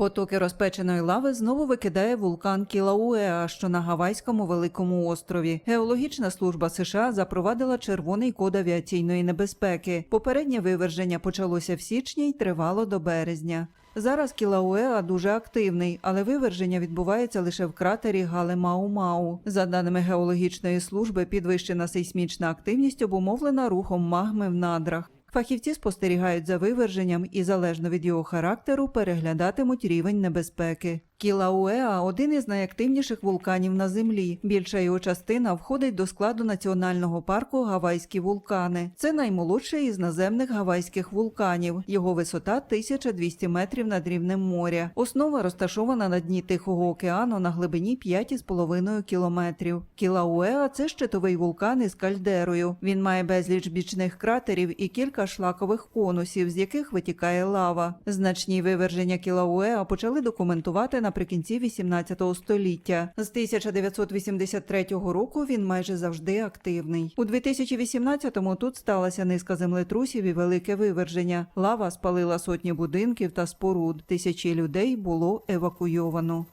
Потоки розпеченої лави знову викидає вулкан Кілауеа, що на Гавайському великому острові. Геологічна служба США запровадила червоний код авіаційної небезпеки. Попереднє виверження почалося в січні й тривало до березня. Зараз Кілауеа дуже активний, але виверження відбувається лише в кратері Гале Мау-Мау. За даними геологічної служби, підвищена сейсмічна активність обумовлена рухом магми в надрах. Фахівці спостерігають за виверженням і залежно від його характеру переглядатимуть рівень небезпеки. Кілауеа один із найактивніших вулканів на землі. Більша його частина входить до складу національного парку Гавайські вулкани. Це наймолодший із наземних гавайських вулканів. Його висота 1200 метрів над рівнем моря. Основа розташована на дні Тихого океану на глибині 5,5 кілометрів. Кілауеа це щитовий вулкан із кальдерою. Він має безліч бічних кратерів і кілька шлакових конусів, з яких витікає лава. Значні виверження Кілауеа почали документувати наприкінці 18 століття. З 1983 року він майже завжди активний. У 2018-му тут сталася низка землетрусів і велике виверження. Лава спалила сотні будинків та споруд. Тисячі людей було евакуйовано.